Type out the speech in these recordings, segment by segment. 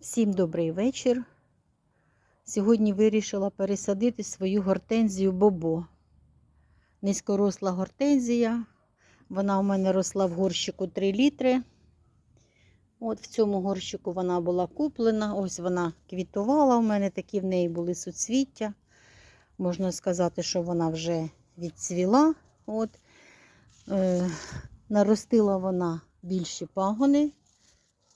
Всім добрий вечір. Сьогодні вирішила пересадити свою гортензію Бобо. Низькоросла гортензія. Вона у мене росла в горщику 3 літри. От в цьому горщику вона була куплена. Ось вона квітувала. У мене такі в неї були суцвіття. Можна сказати, що вона вже відцвіла. От. Е, наростила вона більші пагони.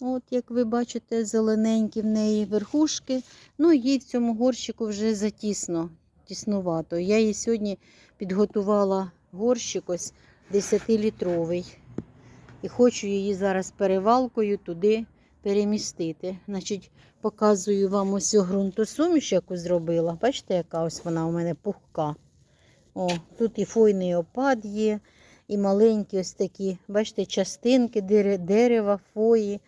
От, як ви бачите, зелененькі в неї верхушки. Ну, їй в цьому горщику вже затісно, тіснувато. Я їй сьогодні підготувала горщик ось 10-літровий. І хочу її зараз перевалкою туди перемістити. Значить, показую вам ось ґрунтосуміш, яку зробила. Бачите, яка ось вона у мене пухка. О, тут і фойний опад є, і маленькі ось такі, бачите, частинки дерева, фої.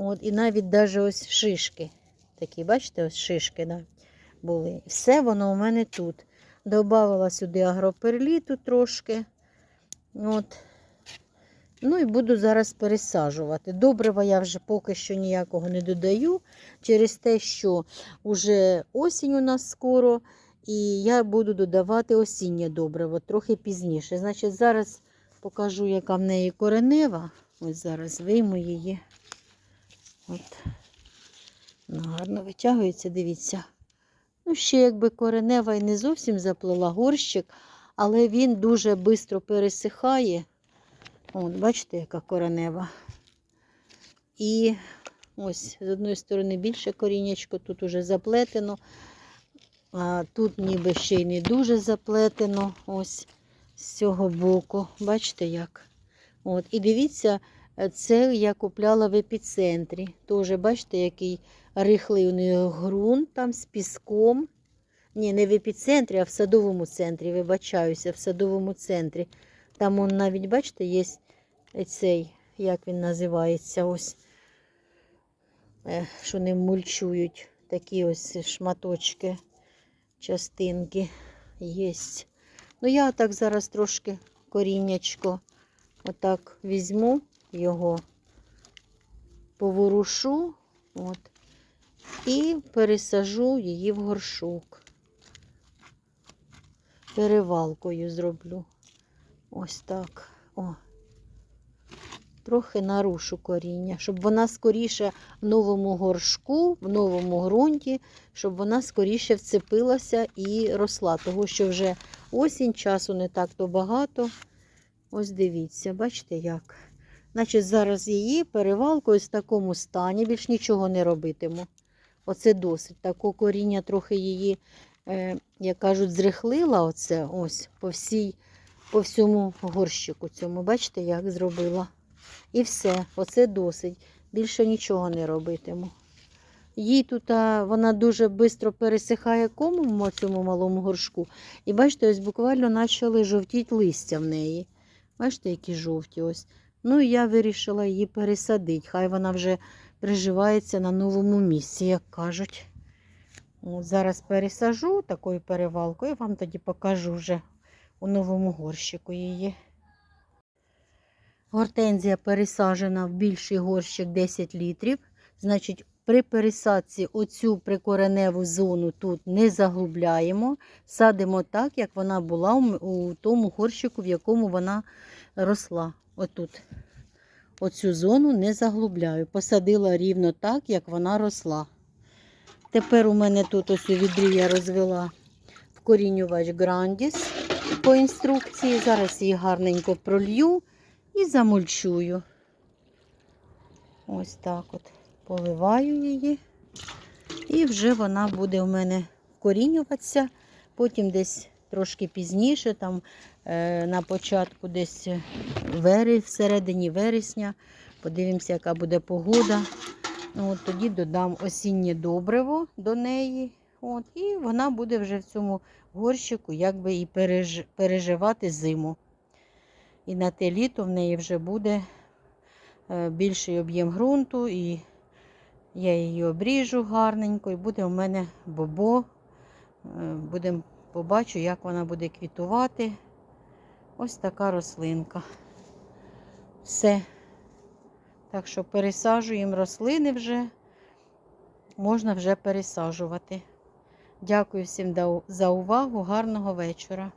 От, і навіть даже ось шишки. Такі, бачите, ось шишки да, були. Все воно у мене тут. Добавила сюди агроперліту трошки. От. Ну і буду зараз пересаджувати. Добрива я вже поки що ніякого не додаю, через те, що вже осінь у нас скоро, і я буду додавати осіннє добриво трохи пізніше. Значить, зараз покажу, яка в неї коренева. Ось зараз вийму її. От. Ну, гарно витягується, дивіться. Ну, ще якби коренева і не зовсім заплела горщик, але він дуже швидко пересихає. От, бачите, яка коренева. І ось з одної сторони більше корінечко, тут уже заплетено, а тут ніби ще й не дуже заплетено. Ось з цього боку. Бачите як? От, і дивіться, це я купляла в епіцентрі. Теж, бачите, який рихлий у них ґрунт там з піском. Ні, не в епіцентрі, а в садовому центрі. Вибачаюся, в садовому центрі. Там он навіть, бачите, є цей, як він називається, ось, е, що ним мульчують. Такі ось шматочки, частинки є. Ну, я так зараз трошки коріннячко отак візьму його, поворушу от, і пересажу її в горшок. Перевалкою зроблю. Ось так. О. Трохи нарушу коріння, щоб вона скоріше в новому горшку, в новому ґрунті, щоб вона скоріше вцепилася і росла. Того, що вже осінь, часу не так то багато. Ось дивіться, бачите як. Значить, зараз її перевалкою в такому стані, більш нічого не робитиму. Оце досить. Тако коріння трохи її, е, як кажуть, зрихлила оце ось по всій, по всьому горщику цьому. Бачите, як зробила. І все, оце досить. Більше нічого не робитиму. Їй тут вона дуже швидко пересихає комом в цьому малому горшку. І бачите, ось буквально почали жовтіти листя в неї. Бачите, які жовті ось. Ну і я вирішила її пересадити. Хай вона вже приживається на новому місці, як кажуть. От зараз пересажу такою перевалкою, вам тоді покажу вже у новому горщику її. Гортензія пересажена в більший горщик 10 літрів. Значить, при пересадці оцю прикореневу зону тут не заглубляємо. Садимо так, як вона була у тому горщику, в якому вона росла. Отут. Оцю зону не заглубляю. Посадила рівно так, як вона росла. Тепер у мене тут ось у відрі я розвела вкорінювач Грандіс по інструкції. Зараз її гарненько пролью і замульчую. Ось так от поливаю її. І вже вона буде у мене вкорінюватися. Потім десь трошки пізніше, там е, на початку десь вери, всередині вересня. Подивимося, яка буде погода. Ну, от Тоді додам осіннє добриво до неї. От, І вона буде вже в цьому горщику якби і переж... переживати зиму. І на те літо в неї вже буде е, більший об'єм ґрунту, і я її обріжу гарненько, і буде у мене бобо. Е, Будемо побачу, як вона буде квітувати. Ось така рослинка. Все. Так що пересаджуємо рослини вже. можна вже пересаджувати. Дякую всім за увагу. Гарного вечора.